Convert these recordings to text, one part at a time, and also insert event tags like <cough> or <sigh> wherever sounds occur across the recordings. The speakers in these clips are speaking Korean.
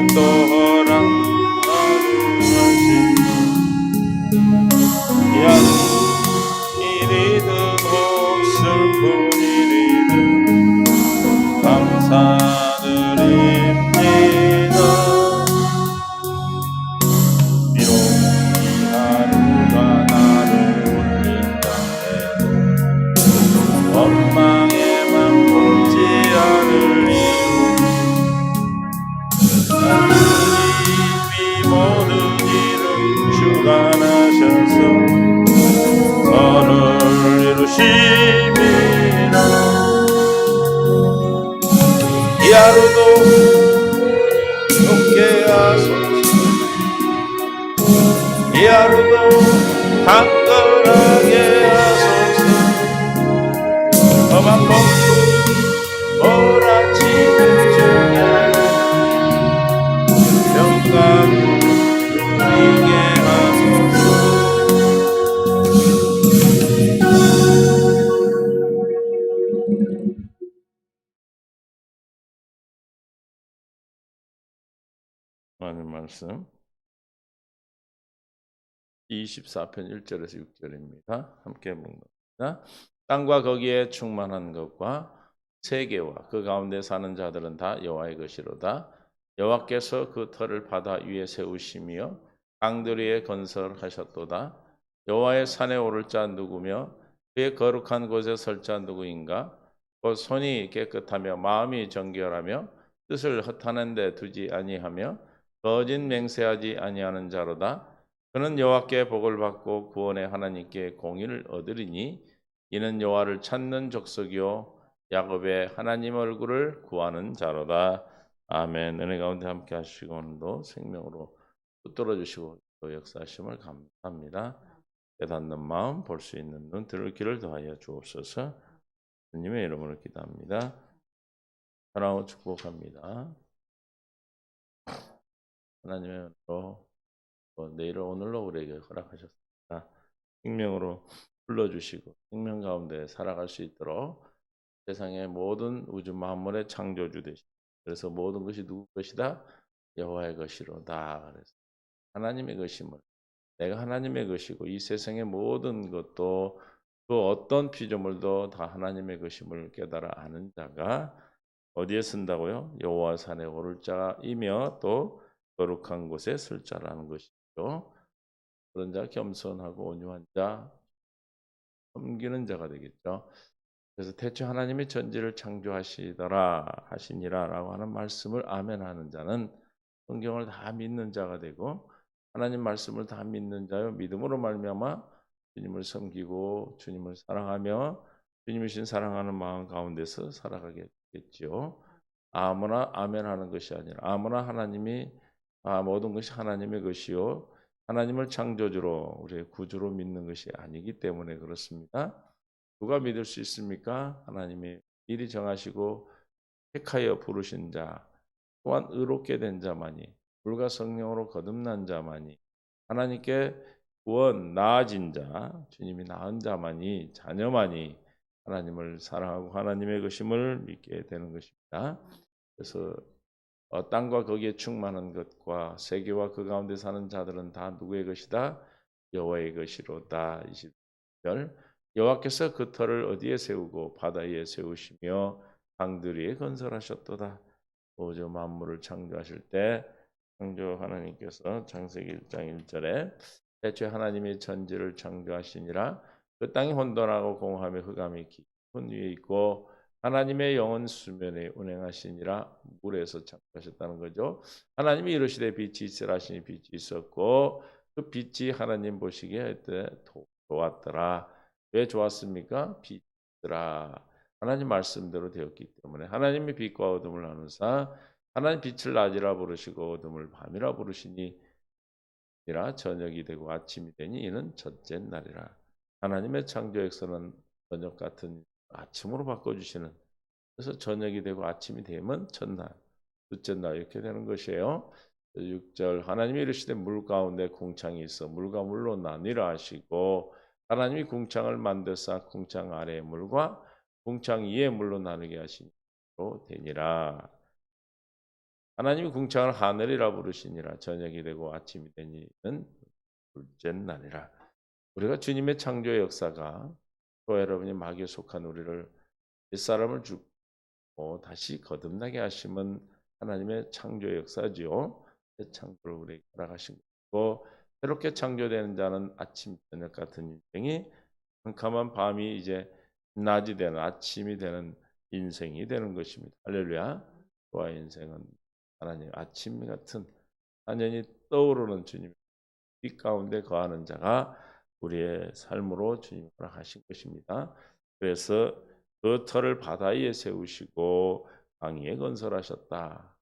respeto. 말씀 24편 1절에서 6절입니다. 함께 묵는다. 땅과 거기에 충만한 것과 세계와 그 가운데 사는 자들은 다 여호와의 것이로다. 여호와께서 그 터를 바다 위에 세우시며 강들 위에 건설하셨도다. 여호와의 산에 오를 자 누구며 그의 거룩한 곳에 설 자 누구인가? 곧 손이 깨끗하며 마음이 정결하며 뜻을 허탄한 데 두지 아니하며 거짓 맹세하지 아니하는 자로다. 그는 여호와께 복을 받고 구원의 하나님께 공의를 얻으리니 이는 여호와를 찾는 족속이요 야곱의 하나님 얼굴을 구하는 자로다. 아멘. 은혜 가운데 함께 하시고 오늘도 생명으로 붙들어 주시고 또 역사하심을 감사합니다. 깨닫는 마음, 볼 수 있는 눈, 들을 길을 더하여 주옵소서. 주님의 이름으로 기도합니다. 사랑하고 축복합니다. 하나님의 은혜로 또 내일을 오늘로 우리에게 허락하셨습니다. 생명으로 불러주시고 생명 가운데 살아갈 수 있도록 세상의 모든 우주 만물의 창조주 되시. 그래서 모든 것이 누구 것이다? 여호와의 것이로다. 그래서 하나님의 것임을 내가 하나님의 것이고 이 세상의 모든 것도 그 어떤 피조물도 다 하나님의 것임을 깨달아 아는 자가 어디에 쓴다고요? 여호와 산에 오를 자이며 또 거룩한 곳에 쓸 자라는 것이죠. 그런 자 겸손하고 온유한 자 섬기는 자가 되겠죠. 그래서 대체 하나님의 전지를 창조하시더라 하시니라라고 하는 말씀을 아멘하는 자는 성경을 다 믿는 자가 되고 하나님 말씀을 다 믿는 자요 믿음으로 말미암아 주님을 섬기고 주님을 사랑하며 주님이신 사랑하는 마음 가운데서 살아가게 되겠지요. 아무나 아멘하는 것이 아니라 아무나 하나님이 아, 모든 것이 하나님의 것이요 하나님을 창조주로 우리의 구주로 믿는 것이 아니기 때문에 그렇습니다. 누가 믿을 수 있습니까? 하나님이 미리 정하시고 택하여 부르신 자 또한 의롭게 된 자만이 불과 성령으로 거듭난 자만이 하나님께 구원 나아진 자 주님이 낳은 자만이 자녀만이 하나님을 사랑하고 하나님의 것임을 믿게 되는 것입니다. 그래서 어, 땅과 거기에 충만한 것과 세계와 그 가운데 사는 자들은 다 누구의 것이다? 여호와의 것이로다. 20절 여호와께서 그 터를 어디에 세우고 바다 위에 세우시며 강들 위에 건설하셨도다. 우주 만물을 창조하실 때 창조 하나님께서 창세기 1장 1절에 대체 하나님이 천지를 창조하시니라 그 땅이 혼돈하고 공허하며 흑암이 깊은 위에 있고 하나님의 영은 수면에 운행하시니라 물에서 창조하셨다는 거죠. 하나님이 이르시되 빛이 있으라 하시니 빛이 있었고 그 빛이 하나님 보시기에 때 좋았더라. 왜 좋았습니까? 빛이더라. 하나님 말씀대로 되었기 때문에 하나님이 빛과 어둠을 나누사 하나님 빛을 낮이라 부르시고 어둠을 밤이라 부르시니 이라 저녁이 되고 아침이 되니 이는 첫째 날이라. 하나님의 창조 역사는 저녁 같은 아침으로 바꿔주시는 그래서 저녁이 되고 아침이 되면 첫날, 둘째 날 이렇게 되는 것이에요. 6절 하나님이 이르시되 물 가운데 궁창이 있어 물과 물로 나뉘라 하시고 하나님이 궁창을 만드사 궁창 아래의 물과 궁창 위의 물로 나누게 하시니로 되니라. 하나님이 궁창을 하늘이라 부르시니라 저녁이 되고 아침이 되니는 둘째 날이라. 우리가 주님의 창조 역사가 또 여러분이 마귀에 속한 우리를 옛사람을 죽고 다시 거듭나게 하심은 하나님의 창조 역사지요. 창조를 우리에게 허락하신 것이고 새롭게 창조되는 자는 아침 저녁 같은 인생이 캄캄한 밤이 이제 낮이 되는 아침이 되는 인생이 되는 것입니다. 할렐루야. 그와 인생은 하나님 아침 같은 하늘이 떠오르는 주님 빛 가운데 거하는 자가 우리의 삶으로 주님 허락하신 것입니다. 그래서 그 터를 바다 위에 세우시고 강 위에 건설하셨다.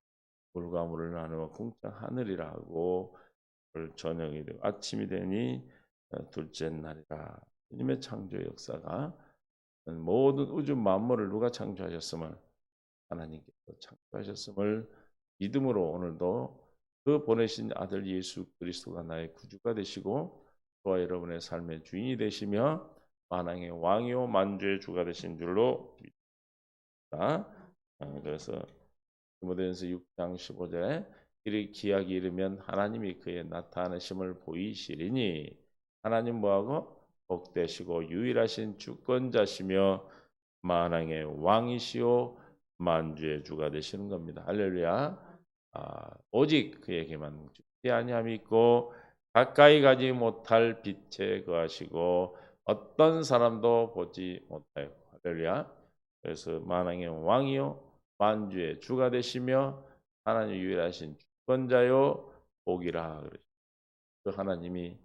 물과 물을 나누어 공짜 하늘이라 하고 오늘 저녁이 되고 아침이 되니 어, 둘째 날이라. 주님의 창조 역사가 모든 우주 만물을 누가 창조하셨음을 하나님께서 창조하셨음을 믿음으로 오늘도 그 보내신 아들 예수 그리스도가 나의 구주가 되시고 저와 여러분의 삶의 주인이 되시며 만왕의 왕이요 만주의 주가 되신 줄로 믿습니다. 아, 그래서 디모데전서 6장 15절에 이리 기약이 이르면 하나님이 그의 나타나심을 보이시리니 하나님 뭐하고 복되시고 유일하신 주권자시며 만왕의 왕이시오 만주의 주가 되시는 겁니다. 할렐루야. 아, 오직 그에게만 죽지 아니함이 있고 가까이 가지 못할 빛에 거하시고 어떤 사람도 보지 못하요. 할렐루야. 그래서 만왕의 왕이요 만주의 주가 되시며 하나님 유일하신 주권자요 복이라 그러죠. 그 하나님이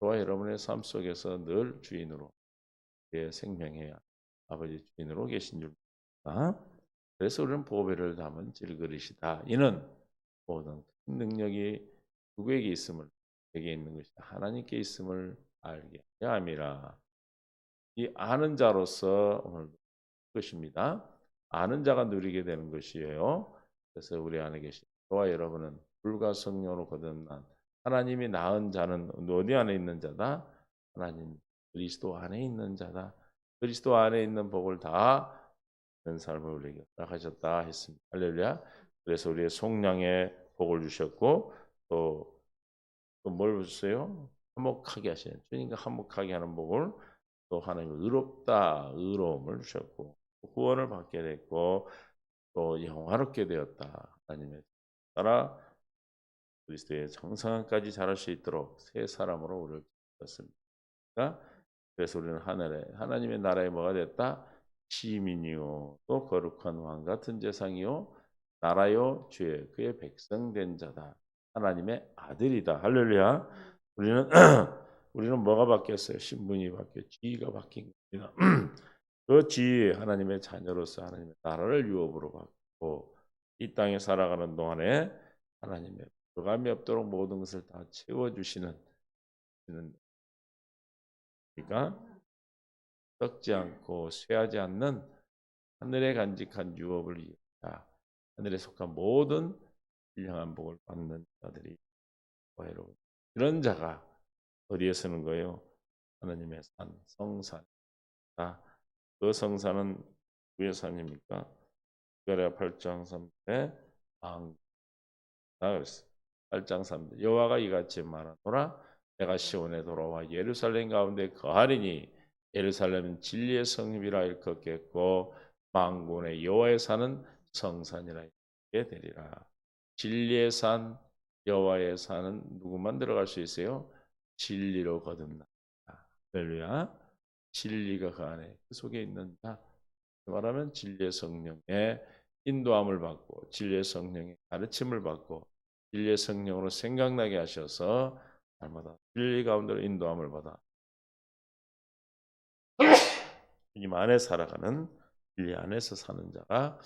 저와 여러분의 삶 속에서 늘 주인으로 내 생명의 아버지 주인으로 계신 줄 믿습니다. 그래서 우리는 보배를 담은 질그릇이다. 이는 모든 큰 능력이 누구에게 있음을 내게 있는 것이다. 하나님께 있음을 알게 함이라. 이 아는 자로서 오늘 것입니다. 아는 자가 누리게 되는 것이에요. 그래서 우리 안에 계신 저와 여러분은 불과 성령으로 거듭난 하나님이 낳은 자는 어디 안에 있는 자다? 하나님 그리스도 안에 있는 자다. 그리스도 안에 있는 복을 다 있는 삶을 우리에게 허락하셨다 했습니다. 할렐루야. 그래서 우리의 속량에 복을 주셨고 또또 뭘 주세요? 화목하게 하시는 주님과 화목하게 하는 복을 또 하나님 의롭다 의로움을 주셨고 구원을 받게 됐고 또 영화롭게 되었다 하나님의 따라 그리스도의 정상까지 자랄 수 있도록 새 사람으로 우리를 주셨습니다. 그래서 우리는 하늘에 하나님의 나라에 뭐가 됐다? 시민이요 또 거룩한 왕 같은 재상이요 나라요 주의 그의 백성 된 자다. 하나님의 아들이다. 할렐루야. 우리는 <clears throat> 우리는 뭐가 바뀌었어요? 신분이 바뀌어 지위가 바뀐 겁니다. <clears throat> 그 지위 하나님의 자녀로서 하나님의 나라를 유업으로 받고 이 땅에 살아가는 동안에 하나님의 불감이 없도록 모든 것을 다 채워주시는 그러니까 썩지 않고 쇠하지 않는 하늘에 간직한 유업을 위하여 하늘에 속한 모든 신령한 복을 받는 자들이 여러분 이런 자가 어디에 서는 거예요? 하나님의 산 성산. 그 성산은 누구의 산입니까? 가랴 8장 3절 방. 그랬어. 8장 3절 여호와가 이같이 말하노라 내가 시온에 돌아와 예루살렘 가운데 거하리니 예루살렘은 진리의 성읍이라 일컫겠고 망군의 여호와의 산은 성산이라 이게 되리라. 진리의 산 여호와의 산은 누구만 들어갈 수 있어요? 진리로 거듭나. 할렐루야. 진리가 그 안에 그 속에 있는 자. 말하면 진리의 성령의 인도함을 받고 진리의 성령의 가르침을 받고 진리의 성령으로 생각나게 하셔서 날마다 진리 가운데로 인도함을 받아 주님 안에 살아가는 진리 안에서 사는 자가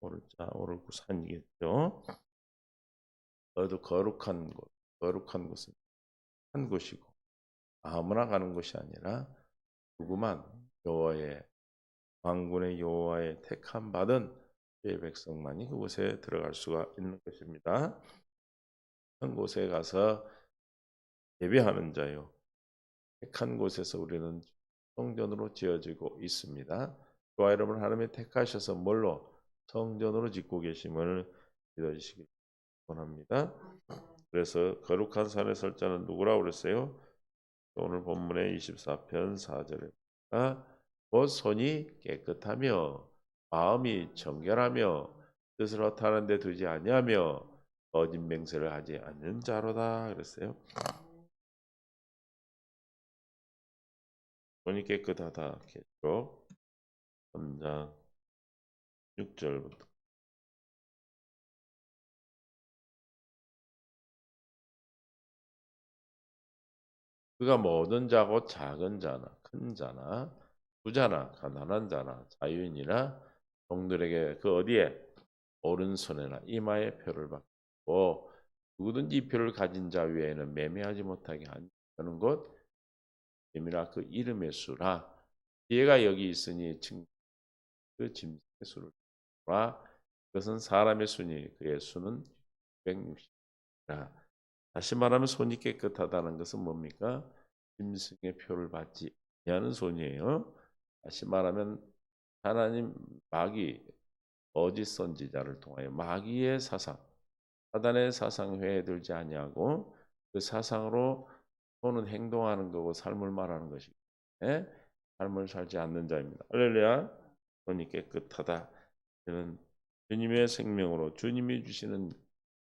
오를 자 오를 산이겠죠. 너도 거룩한 곳, 거룩한 곳은 한 곳이고 아무나 가는 곳이 아니라 누구만 여호와의 왕군의 여호와의 택함 받은 그 백성만이 그곳에 들어갈 수가 있는 것입니다. 한 곳에 가서 예배하는 자요. 택한 곳에서 우리는 성전으로 지어지고 있습니다. 저와 여러분 하나님이 택하셔서 뭘로 성전으로 짓고 계심을 믿어주시기 원합니다. 그래서 거룩한 산에 설 자는 누구라고 그랬어요? 오늘 본문의 24편 4절에 곧 손이 깨끗하며 마음이 정결하며 뜻을 허탄한 데 두지 아니하며 거짓 맹세를 하지 않는 자로다 그랬어요. 손이 깨끗하다 계시록 3장 6절부터 그가 모든 자고 작은 자나 큰 자나 부자나 가난한 자나 자유인이나 종들에게 그 어디에? 오른손에나 이마에 표를 받고 누구든지 이 표를 가진 자 외에는 매매하지 못하게 하는 것 임이라 그 이름의 수라. 지혜가 여기 있으니 증- 그 짐승의 수를 라. 그것은 사람의 수니 그의 수는 160이라 다시 말하면 손이 깨끗하다는 것은 뭡니까? 짐승의 표를 받지 않는 손이에요. 다시 말하면 하나님 마귀 어짓 선지자를 통하여 마귀의 사상, 사단의 사상 회에 들지 아니하고 그 사상으로 손은 행동하는 거고 삶을 말하는 것이기 삶을 살지 않는 자입니다. 할렐루야. 손이 깨끗하다. 저는 주님의 생명으로 주님이 주시는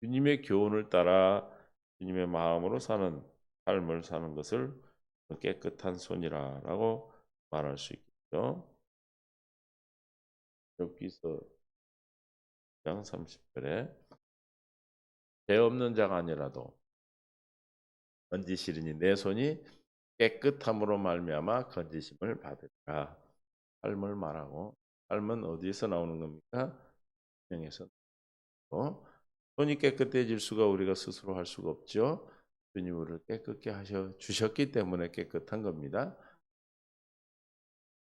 주님의 교훈을 따라 주님의 마음으로 사는 삶을 사는 것을 깨끗한 손이라라고 말할 수 있겠죠. 여기서 1장 30절에 죄 없는 자가 아니라도 건지시리니 내 손이 깨끗함으로 말미암아 건지심을 받으리라. 삶을 말하고 삶은 어디에서 나오는 겁니까? 나오고 손이 깨끗해질 수가 우리가 스스로 할 수가 없죠. 주님 우리를 깨끗게 하셔 주셨기 때문에 깨끗한 겁니다.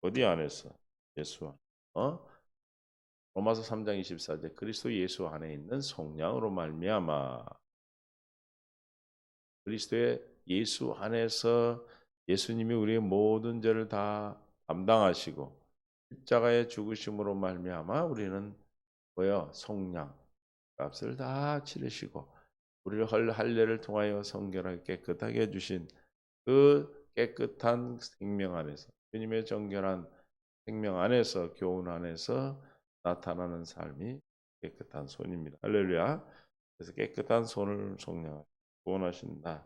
어디 안에서? 예수 안. 어? 로마서 3장 24절 그리스도 예수 안에 있는 성령으로 말미암아 그리스도의 예수 안에서 예수님이 우리의 모든 죄를 다 담당하시고 십자가의 죽으심으로 말미암아 우리는 뭐요? 성량 값을 다 치르시고 우리를 할 할례를 통하여 성결하게 깨끗하게 해주신 그 깨끗한 생명 안에서 주님의 정결한 생명 안에서 교훈 안에서 나타나는 삶이 깨끗한 손입니다. 할렐루야. 그래서 깨끗한 손을 성령 구원하신다.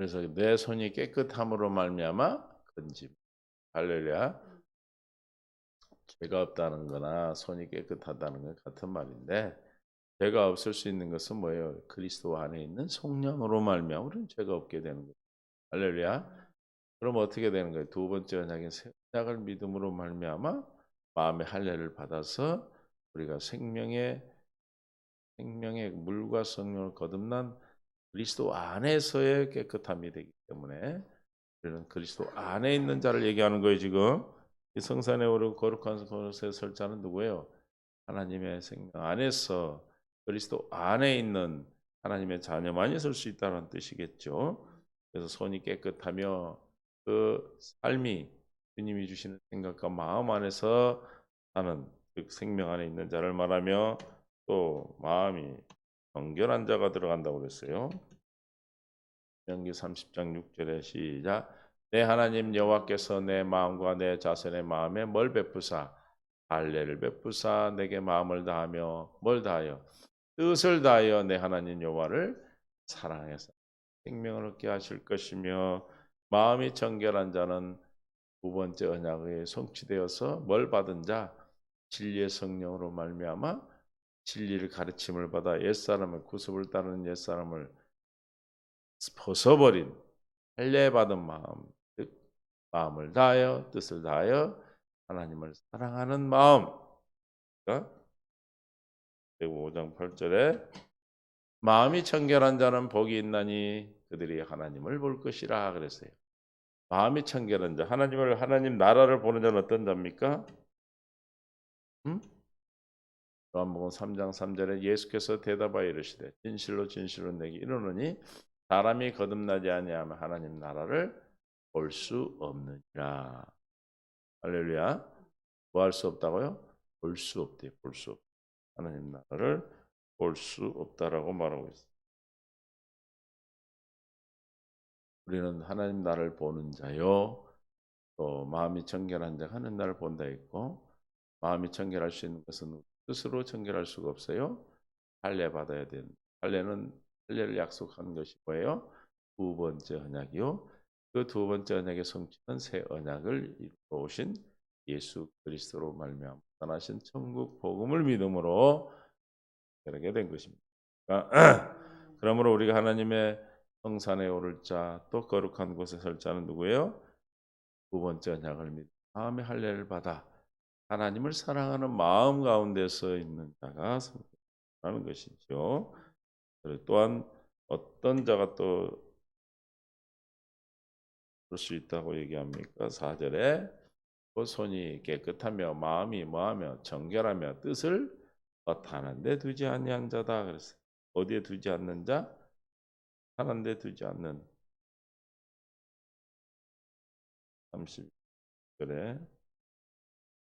그래서 내 손이 깨끗함으로 말미암아 건짐. 할렐루야. 죄가 없다는 거나 손이 깨끗하다는 건 같은 말인데 죄가 없을 수 있는 것은 뭐예요? 그리스도 안에 있는 성령으로 말미암아 우리는 죄가 없게 되는 거예요. 할렐루야. 그럼 어떻게 되는 거예요? 두 번째 언약인 새 언약을 믿음으로 말미암아 마음의 할례를 받아서 우리가 생명의 생명의 물과 성령을 거듭난 그리스도 안에서의 깨끗함이 되기 때문에 우리는 그리스도 안에 있는 자를 얘기하는 거예요 지금 이 성산에 오르고 거룩한 곳에 설 자는 누구예요? 하나님의 생명 안에서 그리스도 안에 있는 하나님의 자녀만이 설 수 있다는 뜻이겠죠. 그래서 손이 깨끗하며 그 삶이 주님이 주시는 생각과 마음 안에서 사는 그 생명 안에 있는 자를 말하며 또 마음이 정결한 자가 들어간다고 그랬어요. 명기 30장 6절에 시작. 내 하나님 여호와께서 내 마음과 내 자손의 마음에 뭘 베푸사? 할례를 베푸사. 내게 마음을 다하며 뭘 다하여? 뜻을 다하여 내 하나님 여호와를 사랑해서 생명을 얻게 하실 것이며 마음이 정결한 자는 두 번째 언약에 성취되어서 뭘 받은 자? 진리의 성령으로 말미암아 진리를 가르침을 받아 옛사람을 구습을 따르는 옛사람을 벗어버린 할례 받은 마음 즉 마음을 다하여 뜻을 다하여 하나님을 사랑하는 마음 그러니까 105장 8절에 마음이 청결한 자는 복이 있나니 그들이 하나님을 볼 것이라 그랬어요. 마음이 청결한 자 하나님을 하나님 나라를 보는 자는 어떤 자입니까? 음? 요한복음 3장 3절에 예수께서 대답하여 이르시되 진실로 진실로 내게 이르노니 사람이 거듭나지 아니하면 하나님 나라를 볼 수 없느니라. 할렐루야. 뭐 할 수 없다고요? 볼 수 없대. 볼 수 없. 하나님 나라를 볼 수 없다라고 말하고 있어요. 우리는 하나님 나를 보는 자요. 또 마음이 정결한 자가 하는 나를 본다 했고 마음이 정결할 수 있는 것은 스스로 정결할 수가 없어요. 할례 받아야 되는 할례는 할례를 약속한 것이 뭐예요? 두 번째 언약이요. 그 두 번째 언약의 성취는 새 언약을 이루어 오신 예수 그리스도로 말미암아 떠나신 천국 복음을 믿음으로 그러게 된 것입니다. <clears throat> 그러므로 우리가 하나님의 성산에 오를 자, 또 거룩한 곳에 설 자는 누구예요? 두 번째 언약을 믿 마음의 할례를 받아 하나님을 사랑하는 마음 가운데서 있는 자가 성라는 것이죠. 또한 어떤 자가 또 그럴 수 있다고 얘기합니까? 4절에 그 손이 깨끗하며 마음이 뭐하며 정결하며 뜻을 헛하는 데 두지 아니한 자다 그랬어요. 어디에 두지 않는 자? 하는 데 두지 않는 30절에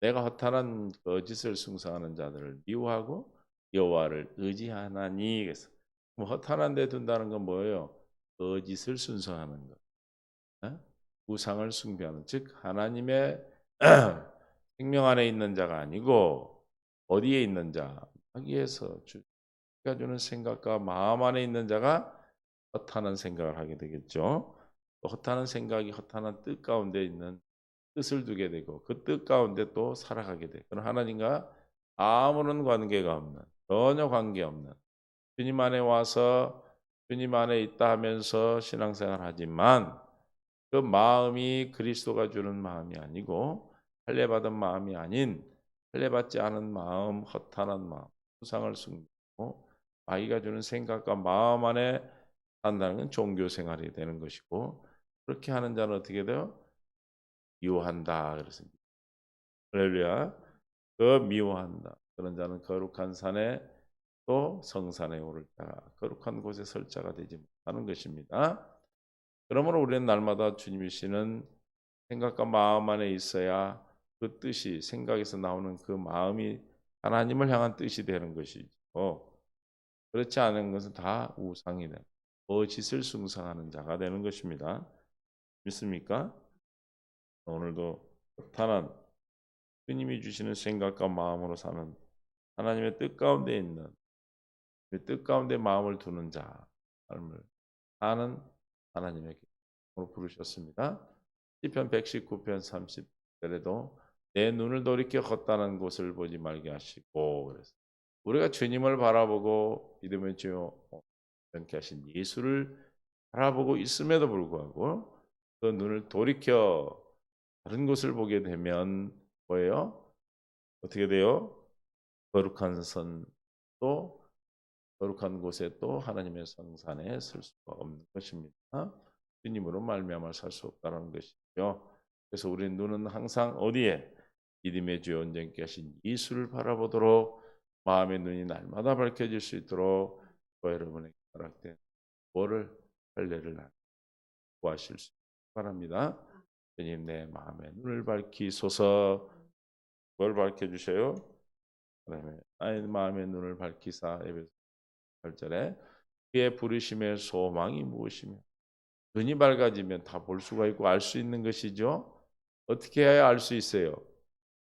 내가 허탄한 거짓을 숭상하는 자들을 미워하고 여호와를 의지하나니 그래서 뭐 허탄한 데 둔다는 건 뭐예요? 거짓을 순서하는 것. 어? 우상을 숭배하는 즉 하나님의 <clears throat> 생명 안에 있는 자가 아니고 어디에 있는 자? 자기에서 주가 주는 생각과 마음 안에 있는 자가 허탄한 생각을 하게 되겠죠. 또 허탄한 생각이 허탄한 뜻 가운데 있는 뜻을 두게 되고 그 뜻 가운데 또 살아가게 돼. 그럼 하나님과 아무런 관계가 없는 전혀 관계 없는 주님 안에 와서 주님 안에 있다 하면서 신앙생활 하지만 그 마음이 그리스도가 주는 마음이 아니고 할례 받은 마음이 아닌 할례 받지 않은 마음, 허탄한 마음, 수상을 숨기고 아이가 주는 생각과 마음 안에 산다는 건 종교 생활이 되는 것이고 그렇게 하는 자는 어떻게 돼요? 미워한다 그랬습니다. 할렐루야. 그 미워한다. 그런 자는 거룩한 산에 또 성산에 오를 자, 거룩한 곳에 설 자가 되지 못하는 것입니다. 그러므로 우리는 날마다 주님이시는 생각과 마음 안에 있어야 그 뜻이 생각에서 나오는 그 마음이 하나님을 향한 뜻이 되는 것이죠. 그렇지 않은 것은 다 우상이 돼. 거짓을 숭상하는 자가 되는 것입니다. 믿습니까? 오늘도 탄한 주님이 주시는 생각과 마음으로 사는 하나님의 뜻 가운데 있는 그뜻 가운데 마음을 두는 자 삶을 사는 하나님의 기으로 부르셨습니다. 시편 119편 30절에도 내 눈을 돌이켜 걷다는 곳을 보지 말게 하시고 그래서 우리가 주님을 바라보고 믿음의 주 연케 하신 예수를 바라보고 있음에도 불구하고 그 눈을 돌이켜 다른 곳을 보게 되면 뭐예요? 어떻게 돼요? 거룩한 선또 거룩한 곳에 또 하나님의 성산에 쓸 수가 없는 것입니다. 주님으로 말미암아 살 수 없다는 것이죠. 그래서 우리 눈은 항상 어디에 믿음의 주 온전케 하신 예수를 바라보도록 마음의 눈이 날마다 밝혀질 수 있도록 여러분에게 허락된 뭐를 할례를 구하실 수 바랍니다. 주님 내 마음의 눈을 밝히소서 뭘 밝혀주셔요? 나의 마음의 눈을 밝히사 에베소 8절에 그의 부르심의 소망이 무엇이며 눈이 밝아지면 다 볼 수가 있고 알 수 있는 것이죠. 어떻게 해야 알 수 있어요?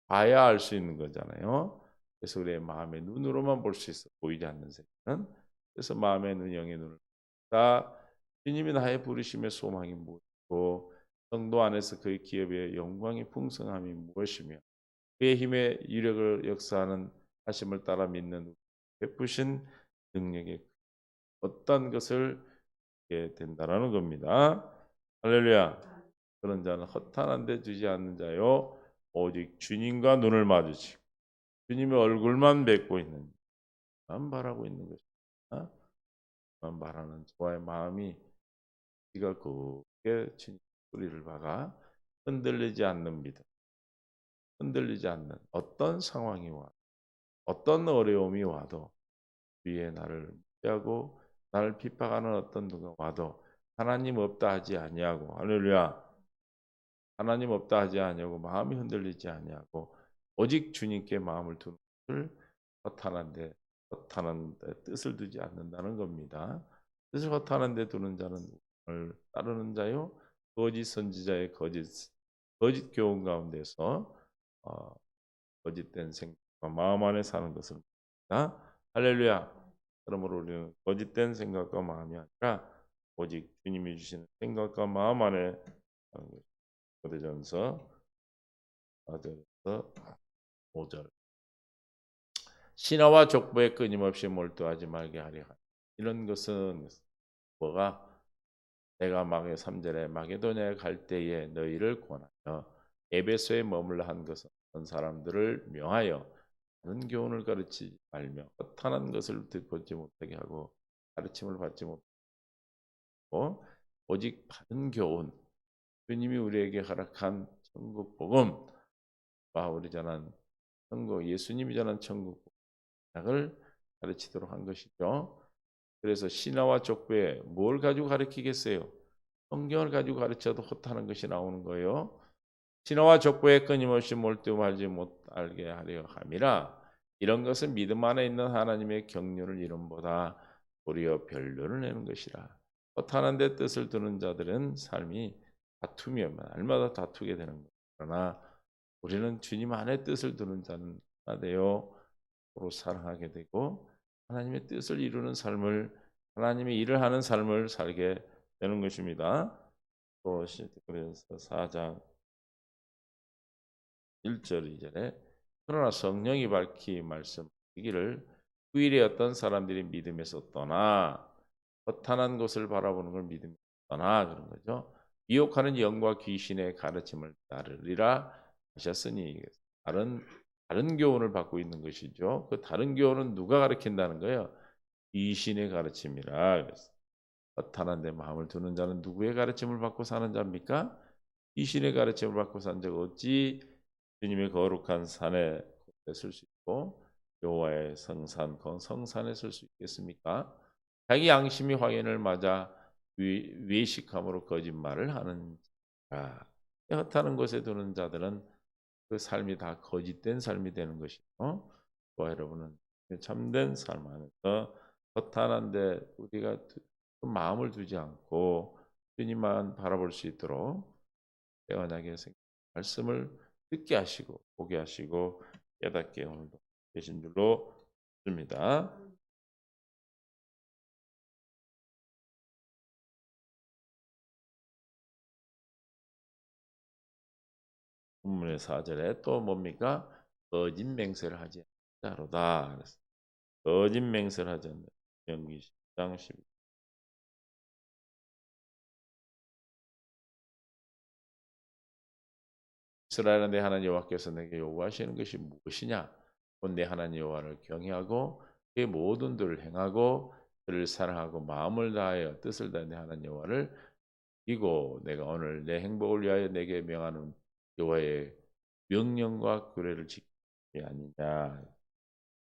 봐야 알 수 있는 거잖아요. 그래서 우리의 마음의 눈으로만 볼 수 있어. 보이지 않는 세계는. 그래서 마음의 눈, 영의 눈을 다 주님이 나의 부르심의 소망이 무엇이고 성도 안에서 그의 기업의 영광의 풍성함이 무엇이며 그의 힘의 유력을 역사하는 하심을 따라 믿는 베푸신 능력의 어떤 것을 하게 된다라는 겁니다. 할렐루야. 그런 자는 허탄한 데 주지 않는 자요 오직 주님과 눈을 마주치고 주님의 얼굴만 뵙고 있는 만 바라고 있는 것입니다. 만 바라는 저와의 마음이 네가 그게 주님 소리를 박아 흔들리지 않는 믿음, 흔들리지 않는 어떤 상황이 와, 어떤 어려움이 와도 위에 나를 무시하고 나를 핍박하는 어떤 누가 와도 하나님 없다 하지 아니하고 할렐루야 하나님 없다 하지 아니하고 마음이 흔들리지 아니하고 오직 주님께 마음을 두는 것을 허탄한데 허탄한데 뜻을 두지 않는다는 겁니다. 뜻을 허탄한데 두는 자는 을 따르는 자요 거짓 선지자의 거짓 거짓 교훈 가운데서 어, 거짓된 생각과 마음 안에 사는 것을 다 할렐루야. 그러므로 우리는 거짓된 생각과 마음이 아니라 오직 주님이 주시는 생각과 마음 안에 사는 것. 고대전서 4절에서 5절 신하와 족보에 끊임없이 몰두하지 말게 하니 이런 것은 뭐가 내가 마게 3절에 마게도냐에 갈 때에 너희를 권하여 에베소에 머물러 한 것은 사람들을 명하여 다른 교훈을 가르치지 말며 허탄한 것을 듣지 못하게 하고 가르침을 받지 못하고 오직 바른 교훈 주님이 우리에게 허락한 천국 복음과 우리 전한 천국 예수님이 전한 천국 복음을 가르치도록 한 것이죠. 그래서 신화와 족보에 뭘 가지고 가르치겠어요? 성경을 가지고 가르쳐도 허탄한 것이 나오는 거예요. 신화와 족보에 끊임없이 몰두하지 못하게 하려 함이라 이런 것은 믿음 안에 있는 하나님의 경륜을 이름보다 도리어 변론을 내는 것이라 허탄한 데 뜻을 두는 자들은 삶이 다투며 날마다 다투게 되는 것 그러나 우리는 주님 안에 뜻을 두는 자는 하나 되어 서로 사랑하게 되고 하나님의 뜻을 이루는 삶을 하나님의 일을 하는 삶을 살게 되는 것입니다. 또 그래서 4장 1절 2절에 그러나 성령이 밝히 말씀하기를 후일에 어떤 사람들이 믿음에서 떠나 허탄한 것을 바라보는 걸 믿음에서 떠나 그런 거죠. 미혹하는 영과 귀신의 가르침을 따르리라 하셨으니 다른 다른 교훈을 받고 있는 것이죠. 그 다른 교훈은 누가 가르친다는 거예요? 귀신의 가르침이라 그랬어. 허탄한 데 마음을 두는 자는 누구의 가르침을 받고 사는 자입니까? 귀신의 가르침을 받고 산 자가 어찌 주님의 거룩한 산에 설수 있고 여호와의 성산 그 성산에 설수 있겠습니까? 자기 양심이 확인을 맞아 외식함으로 거짓말을 하는 자, 허탄한 곳에 두는 자들은 그 삶이 다 거짓된 삶이 되는 것이고, 또 여러분은 참된 삶 안에서 허탄한데 우리가 마음을 두지 않고 주님만 바라볼 수 있도록 깨어나게 말씀을 듣게 하시고 보게 하시고 깨닫게 오늘도 계신 줄로 줍니다. 본문의 4절에 또 뭡니까? 거짓 맹세를 하지 않자로다. 거짓 맹세를 하지 않는 명기 10장 12. 이스라엘은 내 하나님 여호와께서 내게 요구하시는 것이 무엇이냐? 곧내 하나님 여호와를 경외하고 그의 모든 들을 행하고 그를 사랑하고 마음을 다하여 뜻을 다해 내 하나님 여호와를 이고 내가 오늘 내 행복을 위하여 내게 명하는 여호와의 명령과 규례를 지키지 아니냐.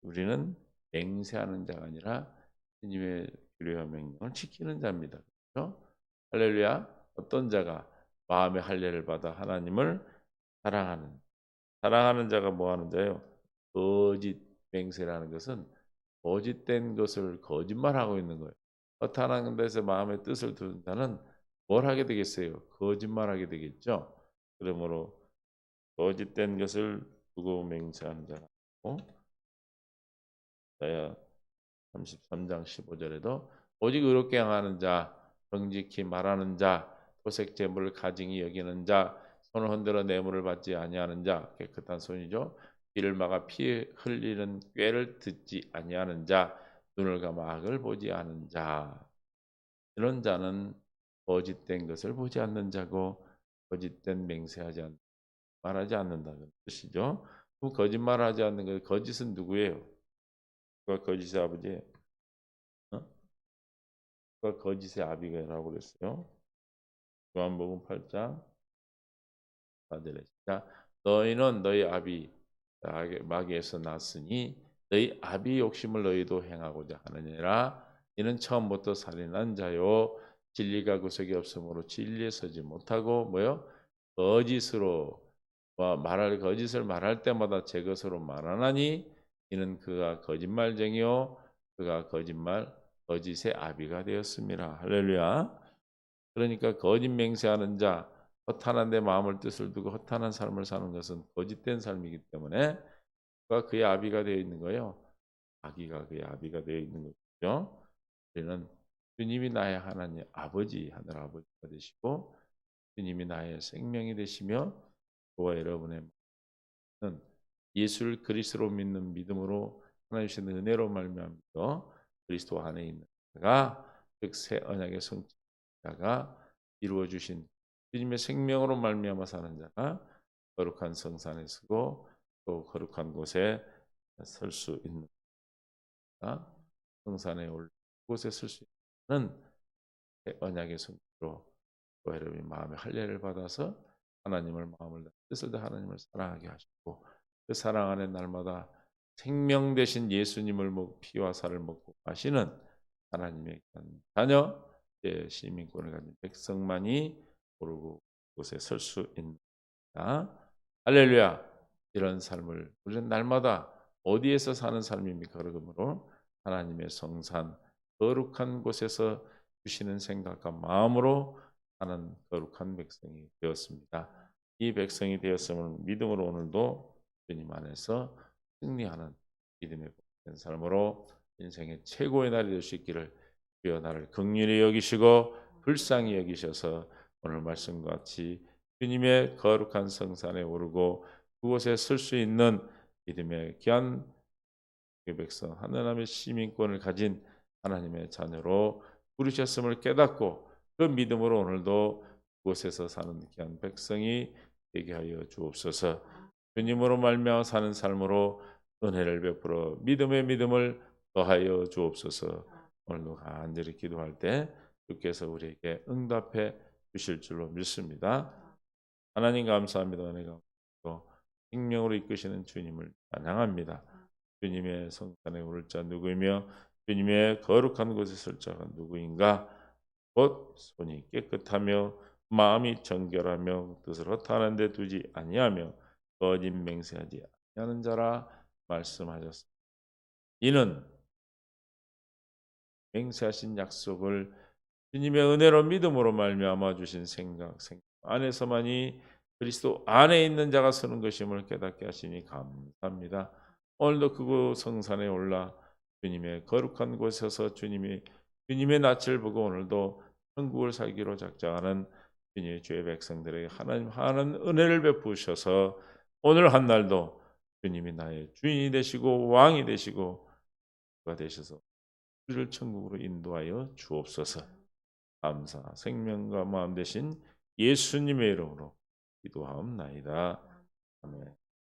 우리는 맹세하는 자가 아니라 주님의 규례와 명령을 지키는 자입니다. 그렇죠? 할렐루야. 어떤 자가 마음의 할례를 받아 하나님을 사랑하는 사랑하는 자가 뭐 하는 자요? 거짓 맹세라는 것은 거짓된 것을 거짓말하고 있는 거예요. 허탄한 데서 마음의 뜻을 두는 자는 뭘 하게 되겠어요? 거짓말하게 되겠죠. 그러므로 거짓된 것을 두고 맹세하는 자라고 자야 33장 15절에도 오직 의롭게 행하는 자, 정직히 말하는 자, 토색 재물을 가증히 여기는 자, 손을 흔들어 뇌물을 받지 아니하는 자, 깨끗한 손이죠. 귀를 막아 피 흘리는 꾀를 듣지 아니하는 자, 눈을 감아 악을 보지 않은 자. 이런 자는 거짓된 것을 보지 않는 자고 거짓된 맹세하지 않는 말하지 않는다는 뜻이죠. 그 거짓말하지 않는 것 거짓은 누구예요? 누가 거짓의 아버지예요? 어? 누가 거짓의 아비가라고 그랬어요? 요한복음 8장 4절에 자 너희는 너희 아비 마귀에서 났으니 너희 아비 욕심을 너희도 행하고자 하느니라 이는 처음부터 살인한 자요 진리가 구석이 없으므로 진리에 서지 못하고 뭐요? 거짓으로 말할 거짓을 말할 때마다 제 것으로 말하나니 이는 그가 거짓말쟁이요 그가 거짓말 거짓의 아비가 되었습니다. 할렐루야. 그러니까 거짓 맹세하는 자 허탄한 데 마음을 뜻을 두고 허탄한 삶을 사는 것은 거짓된 삶이기 때문에 그가 그의 아비가 되어 있는 거예요. 아기가 그의 아비가 되어 있는 거죠. 우리는 주님이 나의 하나님 아버지 하늘 아버지가 되시고 주님이 나의 생명이 되시며 저와 여러분의 마음은 예수를 그리스도로 믿는 믿음으로 하나님 주신 은혜로 말미암아 그리스도 안에 있는 자가 즉 새 언약의 성자가 이루어 주신 주님의 생명으로 말미암아 사는 자가 거룩한 성산에 서고 또 거룩한 곳에 설 수 있는 자 성산에 올 곳에 설 수 있는 새 언약의 또 여러분이 마음의 할례를 받아서 하나님을 마음을 다 뜻을 다 하나님을 사랑하게 하시고 그 사랑 안에 날마다 생명 되신 예수님을 먹 피와 살을 먹고 마시는 하나님의 자녀 의 시민권을 가진 백성만이 오르고 곳에 설 수 있는 할렐루야 이런 삶을 우리는 날마다 어디에서 사는 삶입니까? 그러므로 하나님의 성산 거룩한 곳에서 주시는 생각과 마음으로 사는 거룩한 백성이 되었습니다. 이 백성이 되었음을 믿음으로 오늘도 주님 안에서 승리하는 믿음의 복된 삶으로 인생의 최고의 날이 될 수 있기를 주여 나를 긍휼히 여기시고 불쌍히 여기셔서 오늘 말씀과 같이 주님의 거룩한 성산에 오르고 그곳에 설 수 있는 믿음의 귀한 그 백성 하나님의 시민권을 가진 하나님의 자녀로 부르셨음을 깨닫고 그 믿음으로 오늘도 그곳에서 사는 귀한 백성이 되게 하여 주옵소서. 주님으로 말미암아 사는 삶으로 은혜를 베풀어 믿음의 믿음을 더하여 주옵소서. 오늘도 간절히 기도할 때 주께서 우리에게 응답해 주실 줄로 믿습니다. 하나님 감사합니다. 은혜가 또 생명으로 이끄시는 주님을 찬양합니다. 주님의 성산에 오를 자 누구이며 주님의 거룩한 곳에 설 자가 누구인가? 곧 손이 깨끗하며 마음이 정결하며 뜻을 허탄한 데 두지 아니하며 거짓 맹세하지 아니하는 자라 말씀하셨습니다. 이는 맹세하신 약속을 주님의 은혜로 믿음으로 말미암아 주신 생각, 생각 안에서만이 그리스도 안에 있는 자가 서는 것임을 깨닫게 하시니 감사합니다. 오늘도 그곳 성산에 올라 주님의 거룩한 곳에서 주님이 주님의 낯을 보고 오늘도 천국을 살기로 작정하는 주님의 죄의 백성들에게 하나님 하는 은혜를 베푸셔서 오늘 한 날도 주님이 나의 주인이 되시고 왕이 되시고 가 되셔서 우리를 천국으로 인도하여 주옵소서. 감사 생명과 마음 되신 예수님의 이름으로 기도하옵나이다. 아멘.